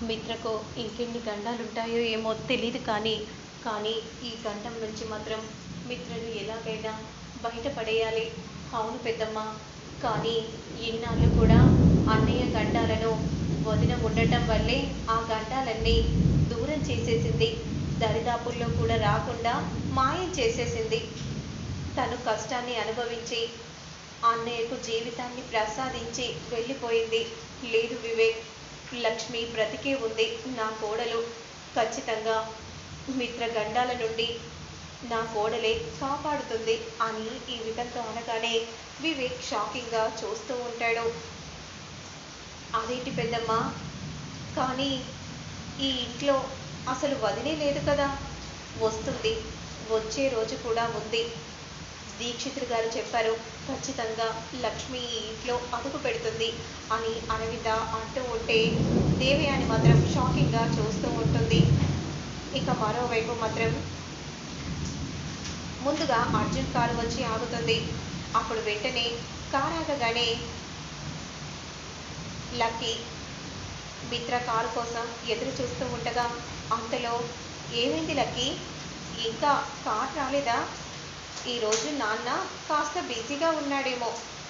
మిత్రకు ఇంకెన్ని గండాలుంటాయో ఏమో తెలియదు కానీ కానీ ఈ గండం నుంచి మాత్రం మిత్రను ఎలాగైనా బయటపడేయాలి. అవును పెద్దమ్మ కానీ ఇన్నాళ్ళు కూడా అన్నయ్య గండాలను వదిన ఉండటం వల్లే ఆ గండాలన్నీ దూరం చేసేసింది. దరిదాపుల్లో కూడా రాకుండా మాయం చేసేసింది. తను కష్టాన్ని అనుభవించి అన్నయ్యకు జీవితాన్ని ప్రసాదించి వెళ్ళిపోయింది. లేదు వివేక్ లక్ష్మి బ్రతికే ఉంది. నా కోడలు ఖచ్చితంగా మిత్ర గండాల నుండి నా కోడలే కాపాడుతుంది అని ఈ విధంగా అనగానే వివేక్ షాకింగ్గా చూస్తూ ఉంటాడు. అదేంటి పెద్దమ్మ? కానీ ఈ ఇంట్లో అసలు వదిలే లేదు కదా? వస్తుంది. వచ్చే రోజు కూడా ఉంది. దీక్షితులు గారు చెప్పారు. ఖచ్చితంగా లక్ష్మి ఇంట్లో అడుగు పెడుతుంది అని అరవింద అంటూ ఉంటే దేవయాని మాత్రం షాకింగ్గా చూస్తూ ఉంటుంది. ఇక మరోవైపు మాత్రం ముందుగా అర్జున్ కారు వచ్చి ఆగుతుంది. అప్పుడు వెంటనే కారాగగానే లక్కీ మిత్ర కారు కోసం ఎదురు చూస్తూ ఉండగా అంతలో ఏమైంది లక్కీ? ఇంకా కార్ రాలేదా? ఈరోజు నాన్న కాస్త బిజీగా ఉన్నాడేమో.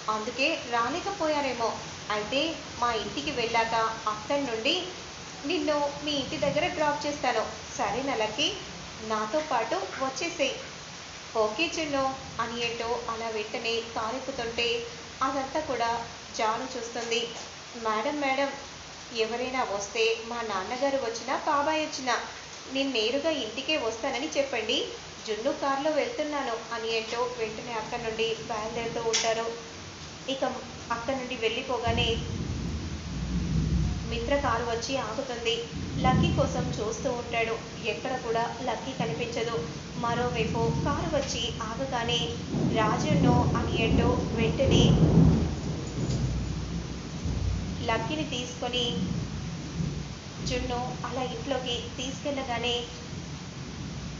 అందుకే రాలేకపోయారేమో. అయితే మా ఇంటికి వెళ్ళాక అక్కడి నుండి నిన్ను మీ ఇంటి దగ్గర డ్రాప్ చేస్తాను. సరే నెలకి నాతో పాటు వచ్చేసేయ్. ఓకే చిన్ను అని ఏంటో అలా వెంటనే కారెక్కుతుంటే అదంతా కూడా జాను చూస్తుంది. మేడం మేడం ఎవరైనా వస్తే మా నాన్నగారు వచ్చినా బాబాయ్ వచ్చినా నేను నేరుగా ఇంటికే వస్తానని చెప్పండి. జున్ను కారులో వెళ్తున్నాను అని ఏంటో వెంటనే అక్కడి నుండి బయలుదేరుతూ ఉంటారు. ఇక అక్కడి నుండి వెళ్ళిపోగానే మిత్ర కారు వచ్చి ఆగుతుంది. లక్కీ కోసం చూస్తూ ఉంటాడు. ఎక్కడ కూడా లక్కీ కనిపించదు. మరోవైపు కారు వచ్చి ఆగగానే రాజును అని ఏంటో వెంటనే లక్కీని తీసుకొని జున్ను అలా ఇంట్లోకి తీసుకెళ్ళగానే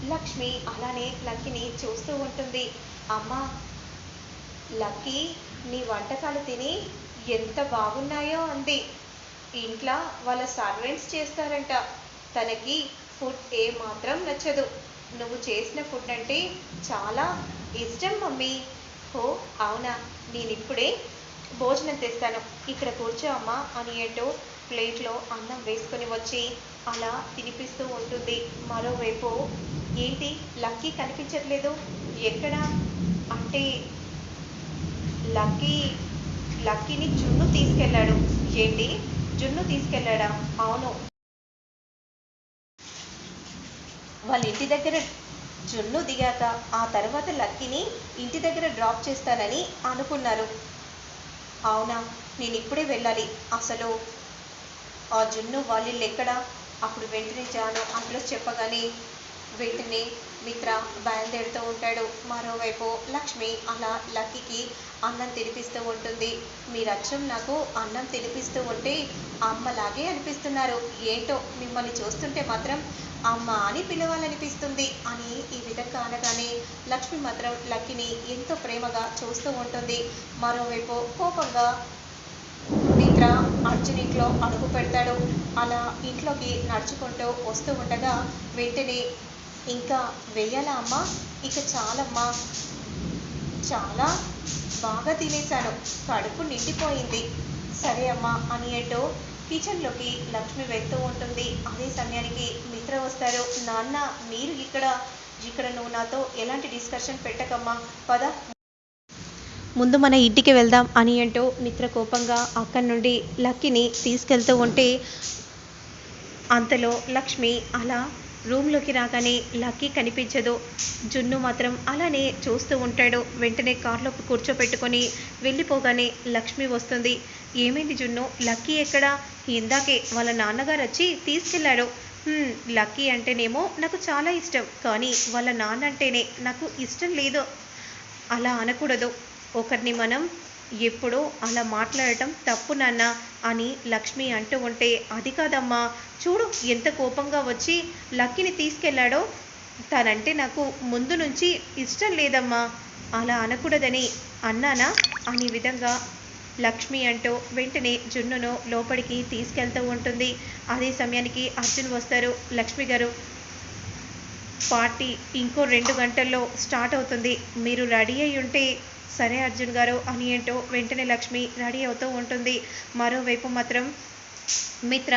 లక్ష్మి అలానే లక్కీని చూస్తూ ఉంటుంది. అమ్మ లక్కీ నీ వంటకాలు తిని ఎంత బాగున్నాయో అంది. ఇంట్లో వాళ్ళ సర్వెంట్స్ చేస్తారంట. తనకి ఫుడ్ ఏ మాత్రం నచ్చదు. నువ్వు చేసిన ఫుడ్ అంటే చాలా ఇష్టం మమ్మీ. ఓ అవునా? నేను ఇప్పుడే భోజనం తెస్తాను. ఇక్కడ కూర్చో అమ్మా అని ఏంటో ప్లేట్లో అన్నం వేసుకొని వచ్చి అలా తినిపిస్తూ ఉంటుంది. మరోవైపు ఏంటి? లక్కీ కనిపించట్లేదు. ఎక్కడ? అంటే లక్కీ లక్కీని జున్ను తీసుకెళ్ళాడు. ఏంటి? జున్ను తీసుకెళ్ళాడా? అవును. వాళ్ళ ఇంటి దగ్గర జున్ను దిగాక ఆ తర్వాత లక్కీని ఇంటి దగ్గర డ్రాప్ చేస్తానని అనుకున్నారు. అవునా? నేను ఇప్పుడే వెళ్ళాలి. అసలు ఆ జున్ను వాళ్ళిల్లు ఎక్కడా? అప్పుడు వెంటనే జాను అడ్రస్ చెప్పగానే వెంటనే మిత్ర బయలుదేరుతూ ఉంటాడు. మరోవైపు లక్ష్మి అలా లక్కీకి అన్నం తినిపిస్తూ ఉంటుంది. మీరు అచ్చం నాకు అన్నం తినిపిస్తూ ఉంటే అమ్మలాగే అనిపిస్తున్నారు. ఏంటో మిమ్మల్ని చూస్తుంటే మాత్రం అమ్మ అని పిలవాలనిపిస్తుంది అని ఈ విధంగా అనగానే లక్ష్మి మాత్రం లక్కీని ఎంతో ప్రేమగా చూస్తూ ఉంటుంది. మరోవైపు కోపంగా ఇంట్లో అడుగు పెడతాడు. అలా ఇంట్లోకి నడుచుకుంటూ వస్తూ ఉండగా వెంటనే ఇంకా వెయ్యాలా అమ్మా? ఇక చాలమ్మా. చాలా బాగా తినేశాను. కడుపు నిండిపోయింది. సరే అమ్మా అని ఏంటో కిచెన్లోకి లక్ష్మి వెళ్తూ ఉంటుంది. అదే సమయానికి మిత్ర వస్తారు. నాన్న మీరు ఇక్కడ ఇక్కడ నువ్వు నాతో ఎలాంటి డిస్కషన్ పెట్టకమ్మా. పద ముందు మన ఇంటికి వెళ్దాం అని అంటూ మిత్ర కోపంగా అక్కడి నుండి లక్కీని తీసుకెళ్తూ ఉంటే అంతలో లక్ష్మి అలా రూమ్లోకి రాగానే లక్కీ కనిపించదు. జున్ను మాత్రం అలానే చూస్తూ ఉంటాడు. వెంటనే కార్లో కూర్చోపెట్టుకొని వెళ్ళిపోగానే లక్ష్మి వస్తుంది. ఏమైంది జున్ను? లక్కీ ఎక్కడ? ఇందాకే వాళ్ళ నాన్నగారు వచ్చి తీసుకెళ్ళాడు లక్కీ అంటేనేమో నాకు చాలా ఇష్టం. కానీ వాళ్ళ నాన్న అంటేనే నాకు ఇష్టం లేదు. అలా అనకూడదు. ఒకరిని మనం ఎప్పుడో అలా మాట్లాడటం తప్పు నాన్న అని లక్ష్మి అంటూ ఉంటే అది కాదమ్మా. చూడు ఎంత కోపంగా వచ్చి లక్కీని తీసుకెళ్ళాడో తనంటే నాకు ముందు నుంచి ఇష్టం లేదమ్మా. అలా అనకూడదని అన్నానా అనే విధంగా లక్ష్మి అంటూ వెంటనే జున్నును లోపలికి తీసుకెళ్తూ ఉంటుంది. అదే సమయానికి అర్జున్ వస్తారు లక్ష్మి గారు. పార్టీ ఇంకో రెండు గంటల్లో స్టార్ట్ అవుతుంది. మీరు రెడీ అయి ఉంటే సరే అర్జున్ గారు అని ఏంటో వెంటనే లక్ష్మి రెడీ అవుతూ ఉంటుంది. మరోవైపు మాత్రం మిత్ర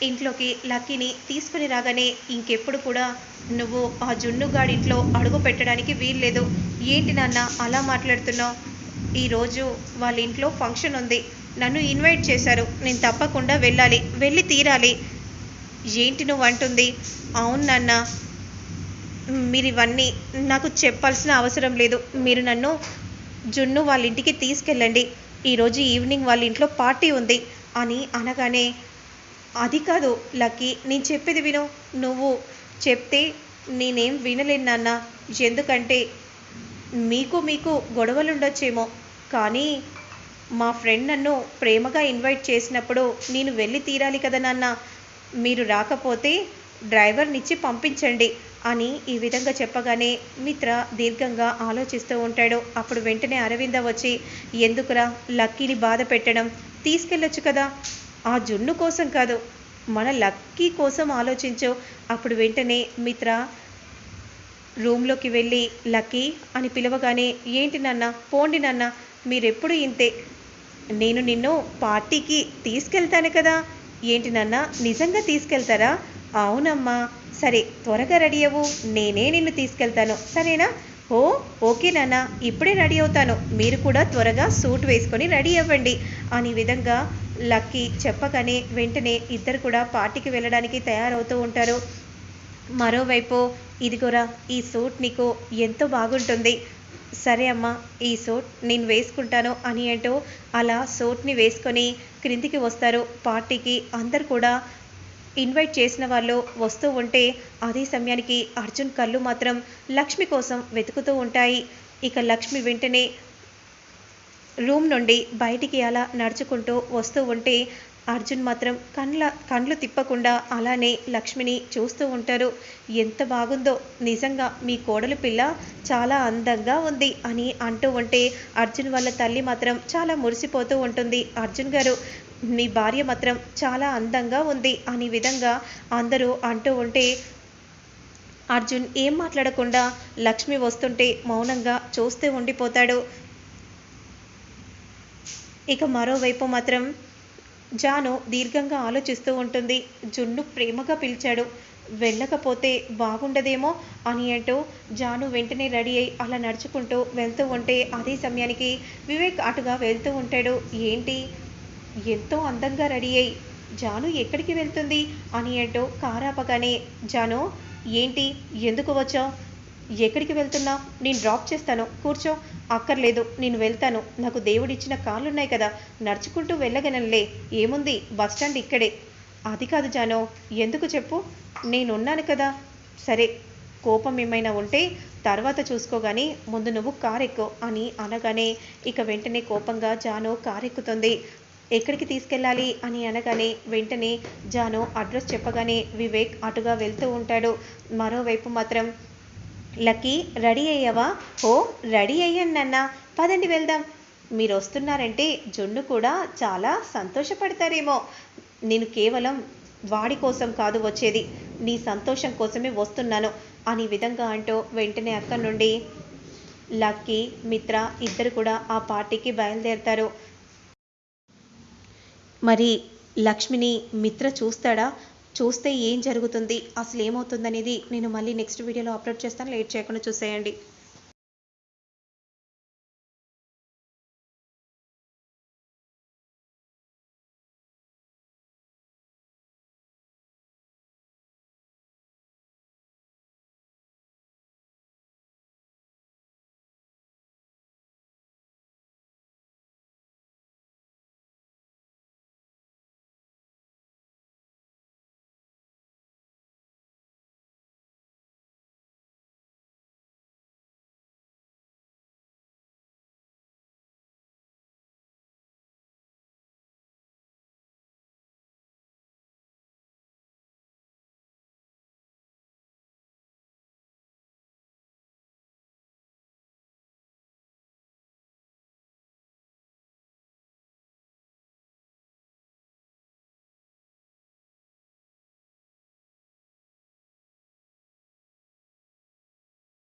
ఇంట్లోకి లక్కీని తీసుకుని రాగానే ఇంకెప్పుడు కూడా నువ్వు ఆ జున్నుగాడింట్లో అడుగు పెట్టడానికి వీల్లేదు. ఏంటి నాన్న అలా మాట్లాడుతున్నావు? ఈరోజు వాళ్ళ ఇంట్లో ఫంక్షన్ ఉంది. నన్ను ఇన్వైట్ చేశారు. నేను తప్పకుండా వెళ్ళాలి. వెళ్ళి తీరాలి. ఏంటి నువ్వు అంటుంది. అవును నాన్న. మీరు ఇవన్నీ నాకు చెప్పాల్సిన అవసరం లేదు. మీరు నన్ను జున్ను వాళ్ళ ఇంటికి తీసుకెళ్ళండి. ఈరోజు ఈవినింగ్ వాళ్ళ ఇంట్లో పార్టీ ఉంది. అని అనగానే అది కాదు లక్కీ నేను చెప్పేది విను. నువ్వు చెప్తే నేనేం వినలేను నాన్న. ఎందుకంటే మీకు మీకు గొడవలు ఉండొచ్చేమో కానీ మా ఫ్రెండ్ నన్ను ప్రేమగా ఇన్వైట్ చేసినప్పుడు నేను వెళ్ళి తీరాలి కదా నాన్న. మీరు రాకపోతే డ్రైవర్నిచ్చి పంపించండి. అని ఈ విధంగా చెప్పగానే మిత్ర దీర్ఘంగా ఆలోచిస్తూ ఉంటాడు. అప్పుడు వెంటనే అరవింద వచ్చి ఎందుకురా లక్కీని బాధ పెట్టడం? తీసుకెళ్ళొచ్చు కదా. ఆ జున్ను కోసం కాదు మన లక్కీ కోసం ఆలోచించు. అప్పుడు వెంటనే మిత్ర రూమ్లోకి వెళ్ళి లక్కీ అని పిలవగానే ఏంటి నాన్న? పోండి నాన్న. మీరెప్పుడు ఇంతే. నేను నిన్ను పార్టీకి తీసుకెళ్తాను కదా. ఏంటి నాన్న? నిజంగా తీసుకెళ్తారా? అవునమ్మా. సరే త్వరగా రెడీ అవ్వు. నేనే నిన్ను తీసుకెళ్తాను. సరేనా? ఓ ఓకే నాన్న. ఇప్పుడే రెడీ అవుతాను. మీరు కూడా త్వరగా సూట్ వేసుకొని రెడీ అవ్వండి. అని విధంగా లక్కీ చెప్పగానే వెంటనే ఇద్దరు కూడా పార్టీకి వెళ్ళడానికి తయారవుతూ ఉంటారు. మరోవైపు ఇదిగోరా ఈ సూట్ నీకు ఎంతో బాగుంటుంది. సరే అమ్మా ఈ సూట్ నేను వేసుకుంటాను అని అంటూ అలా సూట్ని వేసుకొని క్రిందికి వస్తారు. పార్టీకి అందరు కూడా ఇన్వైట్ చేసిన వాళ్ళు వస్తూ ఉంటే అదే సమయానికి అర్జున్ కళ్ళు మాత్రం లక్ష్మి కోసం వెతుకుతూ ఉంటాయి. ఇక లక్ష్మి వెంటనే రూమ్ నుండి బయటికి అలా నడుచుకుంటూ వస్తూ ఉంటే అర్జున్ మాత్రం కండ్ల కండ్లు తిప్పకుండా అలానే లక్ష్మిని చూస్తూ ఉంటారు. ఎంత బాగుందో నిజంగా మీ కోడలు పిల్ల చాలా అందంగా ఉంది అని అంటూ ఉంటే అర్జున్ వాళ్ళ తల్లి మాత్రం చాలా మురిసిపోతూ ఉంటుంది. అర్జున్ గారు మీ భార్య మాత్రం చాలా అందంగా ఉంది. అనే విధంగా అందరూ అంటూ ఉంటే అర్జున్ ఏం మాట్లాడకుండా లక్ష్మి వస్తుంటే మౌనంగా చూస్తూ ఉండిపోతాడు. ఇక మరోవైపు మాత్రం జాను దీర్ఘంగా ఆలోచిస్తూ ఉంటుంది. జున్ను ప్రేమగా పిలిచాడు. వెళ్ళకపోతే బాగుండదేమో అని అంటూ జాను వెంటనే రెడీ అయి అలా నడుచుకుంటూ వెళ్తూ ఉంటే అదే సమయానికి వివేక్ అటుగా వెళ్తూ ఉంటాడు. ఏంటి? ఎంతో అందంగా రెడీ అయి జాను ఎక్కడికి వెళ్తుంది? అని అంటూ కారాపగానే జాను ఏంటి? ఎందుకు వచ్చావు? ఎక్కడికి వెళ్తున్నా నేను డ్రాప్ చేస్తాను. కూర్చో. అక్కర్లేదు. నేను వెళ్తాను. నాకు దేవుడిచ్చిన కాళ్ళున్నాయి కదా. నడుచుకుంటూ వెళ్ళగలనులే. ఏముంది? బస్ స్టాండ్ ఇక్కడే. అది కాదు జానో. ఎందుకు చెప్పు? నేనున్నాను కదా. సరే. కోపం ఏమైనా ఉంటే తర్వాత చూసుకోగాని ముందు నువ్వు కారెక్కు అని అనగానే ఇక వెంటనే కోపంగా జాను కారెక్కుతుంది. ఎక్కడికి తీసుకెళ్ళాలి అని అనగానే వెంటనే జాను అడ్రస్ చెప్పగానే వివేక్ అటుగా వెళ్తూ ఉంటాడు. మరోవైపు మాత్రం లక్కీ రెడీ అయ్యావా? ఓ రెడీ అయ్యాను నాన్న. పదండి వెళ్దాం. మీరు వస్తున్నారంటే జున్ను కూడా చాలా సంతోషపడతారేమో. నేను కేవలం వాడి కోసం కాదు వచ్చేది. నీ సంతోషం కోసమే వస్తున్నాను అని విధంగా అంటూ వెంటనే అక్కడి నుండి లక్కీ మిత్ర ఇద్దరు కూడా ఆ పార్టీకి బయలుదేరతారు. మరి లక్ష్మిని మిత్ర చూస్తాడా? చూస్తే ఏం జరుగుతుంది? అసలు ఏమవుతుందనేది నేను మళ్ళీ నెక్స్ట్ వీడియోలో అప్లోడ్ చేస్తాను. లేట్ చేయకుండా చూసేయండి.